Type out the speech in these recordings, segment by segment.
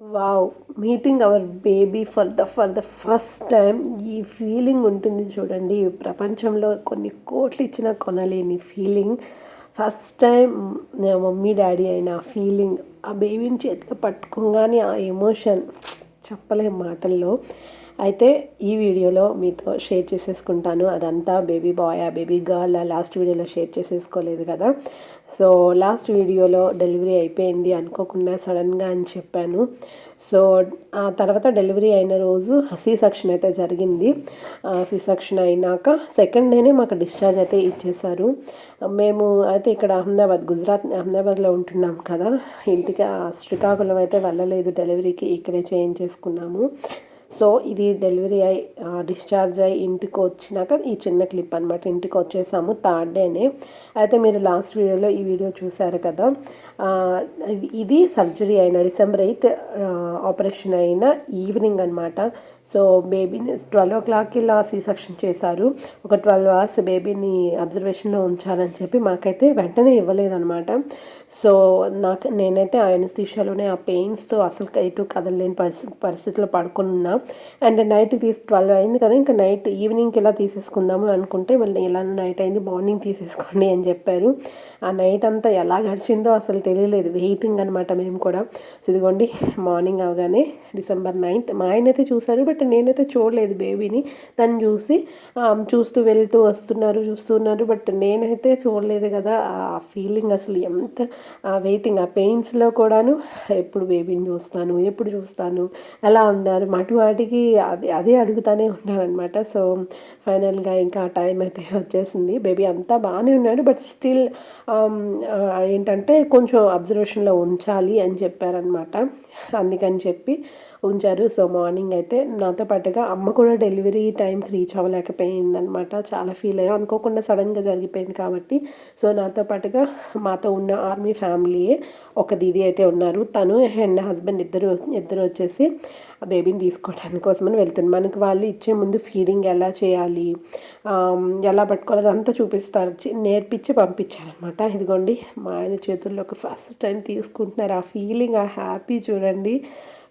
Wow meeting our baby for the for the first time ఈ feeling ఉంటుంది చూడండి. ప్రపంచంలో కొన్ని కోట్లు ఇచ్చినా కొనలేని ఫీలింగ్ ఫస్ట్ టైం నా మమ్మీ డాడీ అయిన ఆ ఫీలింగ్ ఆ బేబీని చేతిలో పట్టుకోగానే ఆ ఎమోషన్ చెప్పలేం మాటల్లో. అయితే ఈ వీడియోలో మీతో షేర్ చేసేసుకుంటాను. అదంతా బేబీ బాయ్ ఆ బేబీ గర్ల్ లాస్ట్ వీడియోలో షేర్ చేసేసుకోలేదు కదా. సో లాస్ట్ వీడియోలో డెలివరీ అయిపోయింది అనుకోకుండా సడన్గా అని చెప్పాను. సో ఆ తర్వాత డెలివరీ అయిన రోజు సి సెక్షన్ అయితే జరిగింది. సి సెక్షన్ అయినాక సెకండ్ డేనే మాకు డిశ్చార్జ్ అయితే ఇచ్చేశారు. మేము అయితే ఇక్కడ అహ్మదాబాద్ గుజరాత్ అహ్మదాబాద్లో ఉంటున్నాం కదా. ఇంటికి శ్రీకాకుళం అయితే వెళ్ళలేదు. డెలివరీకి ఇక్కడే చేయించేసుకున్నాము సో ఇది డెలివరీ అయి డిశ్చార్జ్ అయ్యి ఇంటికి వచ్చినాక ఈ చిన్న క్లిప్ అనమాట ఇంటికి వచ్చేసాము థర్డ్ డేనే. అయితే మీరు లాస్ట్ వీడియోలో ఈ వీడియో చూసారు కదా. ఇది సర్జరీ అయిన డిసెంబర్ ఎయిత్ ఆపరేషన్ అయిన ఈవినింగ్ అనమాట సో బేబీని ట్వెల్వ్ ఓ క్లాక్కి ఇలా సీ సెక్షన్ చేశారు. ఒక ట్వెల్వ్ అవర్స్ బేబీని అబ్జర్వేషన్లో ఉంచాలని చెప్పి మాకైతే వెంటనే ఇవ్వలేదన్నమాట. సో నాకు నేనైతే ఆ ఎనస్థీషియాలోనే ఆ పెయిన్స్తో అసలు కైటు కదలలేని పరిస్థితి పరిస్థితిలో పడుకున్నా అండ్ నైట్ తీసి ట్వెల్వ్ అయింది కదా ఇంకా నైట్ ఈవినింగ్కి ఇలా తీసేసుకుందాము అనుకుంటే మళ్ళీ ఎలా నైట్ అయింది మార్నింగ్ తీసేసుకోండి అని చెప్పారు. ఆ నైట్ అంతా ఎలా గడిచిందో అసలు తెలియలేదు. వెయిటింగ్ అనమాట మేము కూడా. సో ఇదిగోండి మార్నింగ్ అవగానే డిసెంబర్ నైన్త్ మా ఆయన అయితే చూశారు బట్ నేనైతే చూడలేదు బేబీని. తను చూసి చూస్తూ వెళ్తూ వస్తున్నారు చూస్తున్నారు బట్ నేనైతే చూడలేదు కదా ఆ ఫీలింగ్ అసలు ఎంత వెయిటింగ్ ఆ పెయిన్స్లో కూడాను ఎప్పుడు బేబీని చూస్తాను ఎప్పుడు చూస్తాను ఎలా ఉన్నారు మాటి వాటికి అది అదే అడుగుతానే ఉన్నారనమాట సో ఫైనల్గా ఇంకా ఆ టైం అయితే వచ్చేసింది. బేబీ అంతా బాగానే ఉన్నాడు. బట్ స్టిల్ ఏంటంటే కొంచెం అబ్జర్వేషన్లో ఉంచాలి అని చెప్పారనమాట అందుకని చెప్పి ఉంచారు. సో మార్నింగ్ అయితే నాతో పాటుగా అమ్మ కూడా డెలివరీ టైంకి రీచ్ అవ్వలేకపోయిందనమాట చాలా ఫీల్ అయ్యా. అనుకోకుండా సడన్గా జరిగిపోయింది కాబట్టి. సో నాతో పాటుగా మాతో ఉన్న ఆర్మీ ఫ్యామిలీయే ఒక దీది అయితే ఉన్నారు. తను అండ్ హస్బెండ్ ఇద్దరు ఇద్దరు వచ్చేసి ఆ బేబీని తీసుకోవడానికి కోసమని వెళ్తుంది మనకి వాళ్ళు ఇచ్చే ముందు ఫీడింగ్ ఎలా చేయాలి ఎలా పట్టుకోవాలి అంతా చూపిస్తారు. నేర్పించి పంపించారనమాట ఇదిగోండి మా ఆయన చేతుల్లోకి ఫస్ట్ టైం తీసుకుంటున్నారు. ఆ ఫీలింగ్ ఆ హ్యాపీ చూడండి.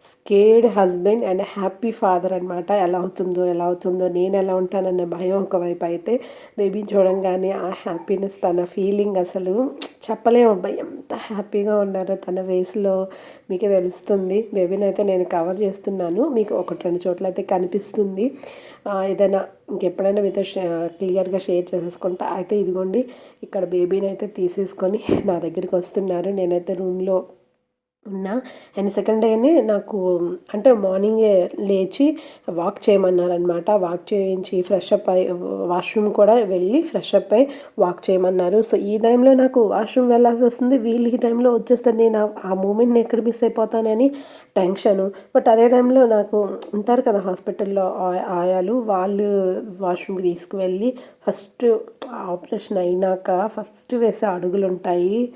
Scared husband and happy father అనమాట ఎలా అవుతుందో ఎలా అవుతుందో నేను ఎలా ఉంటానన్న భయం ఒకవైపు అయితే బేబీని చూడంగానే ఆ హ్యాపీనెస్ తన ఫీలింగ్ అసలు చెప్పలేము. అబ్బాయి ఎంత హ్యాపీగా ఉన్నారో తన వేస్లో మీకే తెలుస్తుంది. బేబీని అయితే నేను కవర్ చేస్తున్నాను. మీకు ఒకటి రెండు చోట్ల అయితే కనిపిస్తుంది. ఏదైనా ఇంకెప్పుడైనా మీతో క్లియర్గా షేర్ చేసేసుకుంటా. అయితే ఇదిగోండి ఇక్కడ బేబీని అయితే తీసేసుకొని నా దగ్గరికి వస్తున్నారు. నేనైతే రూమ్లో ఉన్నా. అండ్ సెకండ్ డేనే నాకు అంటే మార్నింగే లేచి వాక్ చేయమన్నారనమాట వాక్ చేయించి ఫ్రెష్ అప్ అయి వాష్రూమ్ కూడా వెళ్ళి ఫ్రెష్ అప్ అయి వాక్ చేయమన్నారు. సో ఈ టైంలో నాకు వాష్రూమ్ వెళ్ళాల్సి వస్తుంది. వీళ్ళు ఈ టైంలో వచ్చేస్తారు నేను ఆ- మూమెంట్ని ఎక్కడ మిస్ అయిపోతానని టెన్షను. బట్ అదే టైంలో నాకు ఉంటారు కదా హాస్పిటల్లో ఆ- ఆయాలు. వాళ్ళు వాష్రూమ్కి తీసుకువెళ్ళి ఫస్ట్ ఆపరేషన్ అయినాక ఫస్ట్ వేసే అడుగులు ఉంటాయి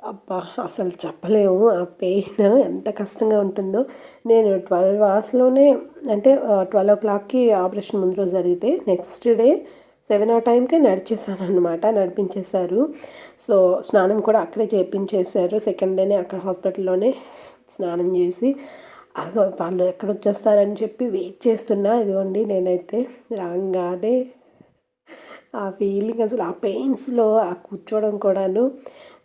అబ్బా అసలు చెప్పలేము. ఆ పెయిన్ ఎంత కష్టంగా ఉంటుందో. నేను ట్వెల్వ్ అవర్స్లోనే అంటే ట్వెల్వ్ ఓ క్లాక్కి ఆపరేషన్ ముందు రోజు జరిగితే నెక్స్ట్ డే సెవెన్ ఆ టైంకే నడిచేసాను అనమాట నడిపించేశారు. సో స్నానం కూడా అక్కడే చేయించేశారు సెకండ్ డేనే అక్కడ హాస్పిటల్లోనే స్నానం చేసి వాళ్ళు ఎక్కడ వచ్చేస్తారని చెప్పి వెయిట్ చేస్తున్నా. ఇదిగోండి నేనైతే రాగానే ఆ ఫీలింగ్ అసలు ఆ పెయిన్స్లో ఆ కూర్చోవడం కూడాను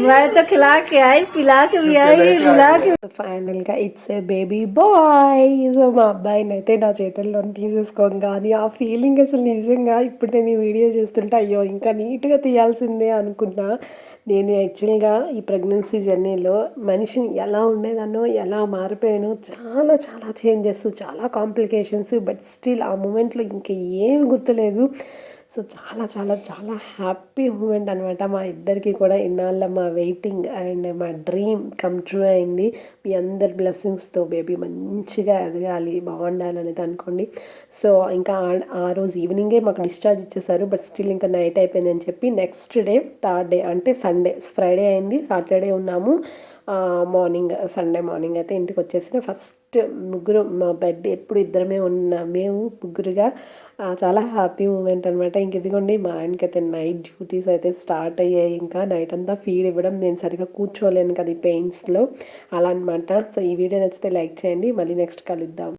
मैं तो खिला के आई पिला के भी आई रुला के ఫైనల్గా it's a baby boy so మా అబ్బాయిని అయితే నా చేతుల్లో తీసేసుకోం కానీ ఆ ఫీలింగ్ అసలు నిజంగా ఇప్పుడు నేను ఈ వీడియో చూస్తుంటే అయ్యో ఇంకా నీట్గా తీయాల్సిందే అనుకున్నా నేను యాక్చువల్గా ఈ ప్రెగ్నెన్సీ జర్నీలో మనిషిని ఎలా ఉండేదానో ఎలా మారిపోయానో చాలా చాలా చేంజెస్ చాలా కాంప్లికేషన్స్ బట్ స్టిల్ ఆ మూమెంట్లో ఇంకా ఏమి గుర్తులేదు సో చాలా చాలా చాలా హ్యాపీ మూమెంట్ అనమాట మా ఇద్దరికి కూడా ఇన్నాళ్ళ మా వెయిటింగ్ అండ్ మా డ్రీమ్ కమ్ ట్రూ అయింది. మీ అందరి బ్లెస్సింగ్స్తో బేబీ మంచిగా ఎదగాలి బాగుండాలి అనేది అనుకోండి. సో ఇంకా ఆ- రోజు ఈవినింగే మాకు డిశ్చార్జ్ ఇచ్చేసారు బట్ స్టిల్ ఇంకా నైట్ అయిపోయిందని చెప్పి నెక్స్ట్ డే థర్డ్ డే అంటే సండే ఫ్రైడే అయింది. సాటర్డే ఉన్నాము. మార్నింగ్ సండే మార్నింగ్ అయితే ఇంటికి వచ్చేసిన ఫస్ట్ ముగ్గురు మా బెడ్ ఎప్పుడు ఇద్దరమే ఉన్న మేము ముగ్గురుగా చాలా హ్యాపీ మూమెంట్ అనమాట ఇంక ఇదిగోండి మా ఆయనకి అయితే నైట్ డ్యూటీస్ అయితే స్టార్ట్ అయ్యాయి. ఇంకా నైట్ అంతా ఫీడ్ ఇవ్వడం నేను సరిగా కూర్చోలేను కదా ఈ పెయిన్స్లో. అలా అనమాట సో ఈ వీడియో నచ్చితే లైక్ చేయండి. మళ్ళీ నెక్స్ట్ కలుద్దాం.